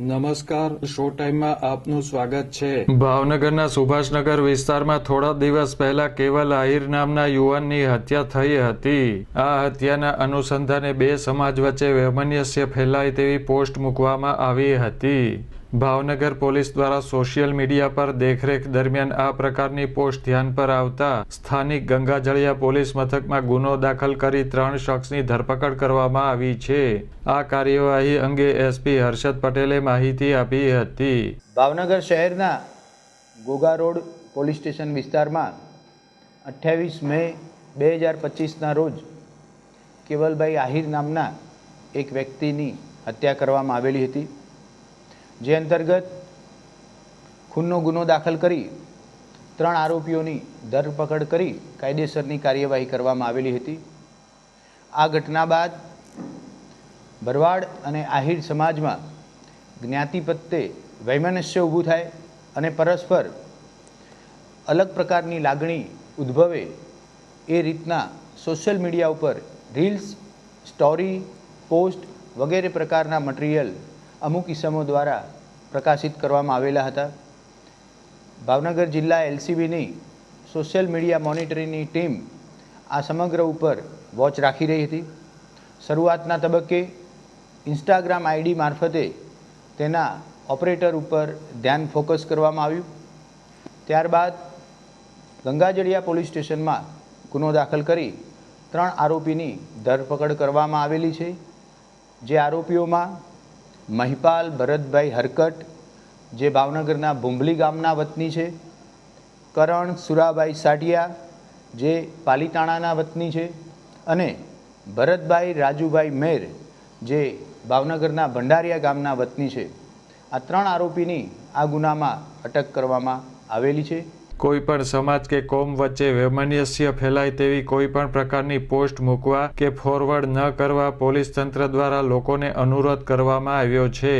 નમસ્કાર, શો ટાઈમમાં આપનું સ્વાગત છે. ભાવનગરના સુભાષનગર વિસ્તારમાં થોડા દિવસ પહેલા કેવલ આહિર નામના યુવાનની હત્યા થઈ હતી. આ હત્યાના અનુસંધાને બે સમાજ વચ્ચે વૈમનસ્ય ફેલાય તેવી પોસ્ટ મૂકવામાં આવી હતી. ભાવનગર પોલીસ દ્વારા સોશિયલ મીડિયા પર દેખરેખ દરમિયાન આ પ્રકારની પોસ્ટ ધ્યાન પર આવતા સ્થાનિક ગંગાજળિયા પોલીસ મથકમાં ગુનો દાખલ કરી ત્રણ શખ્સની ધરપકડ કરવામાં આવી છે. આ કાર્યવાહી અંગે એસપી હર્ષદ પટેલે માહિતી આપી હતી. ભાવનગર શહેરના ગોગા રોડ પોલીસ સ્ટેશન વિસ્તારમાં અઠ્યાવીસ મે બે હજાર પચીસના રોજ કેવલભાઈ આહિર નામના એક વ્યક્તિની હત્યા કરવામાં આવેલી હતી. જે અંતર્ગત ખૂનનો ગુનો દાખલ કરી, ત્રણ આરોપીઓની ધરપકડ કરી કાયદેસરની કાર્યવાહી કરવામાં આવેલી હતી. આ ઘટના બાદ ભરવાડ અને આહિર સમાજમાં જ્ઞાતિ પ્રત્યે વૈમનસ્ય ઊભું થાય અને પરસ્પર અલગ પ્રકારની લાગણી ઉદ્ભવે એ રીતના સોશિયલ મીડિયા ઉપર રીલ્સ, સ્ટોરી, પોસ્ટ વગેરે પ્રકારના મટીરિયલ અમુક ઇસમો દ્વારા પ્રકાશિત કરવામાં આવેલા હતા. ભાવનગર જિલ્લા એલસીબીની સોશિયલ મીડિયા મોનિટરિંગની ટીમ આ સમગ્ર ઉપર વોચ રાખી રહી હતી. શરૂઆતના તબક્કે ઇન્સ્ટાગ્રામ આઈડી મારફતે તેના ઓપરેટર ઉપર ધ્યાન ફોકસ કરવામાં આવ્યું. ત્યારબાદ ગંગાજળિયા પોલીસ સ્ટેશનમાં ગુનો દાખલ કરી ત્રણ આરોપીની ધરપકડ કરવામાં આવેલી છે. જે આરોપીઓમાં મહિપાલ ભરતભાઈ હરકટ, જે ભાવનગરના ભૂંભલી ગામના વતની છે. કરણ સુરાભાઈ સાટિયા, જે પાલીતાણાના વતની છે. અને ભરતભાઈ રાજુભાઈ મેર, જે ભાવનગરના ભંડારિયા ગામના વતની છે. આ ત્રણ આરોપીની આ ગુનામાં અટક કરવામાં આવેલી છે. કોઈ પણ સમાજ કે કોમ વચ્ચે વૈમનસ્ય ફેલાય તેવી કોઈ પણ પ્રકારની પોસ્ટ મૂકવા કે ફોરવર્ડ ન કરવા પોલીસ તંત્ર દ્વારા લોકોને અનુરોધ કરવામાં આવ્યો છે.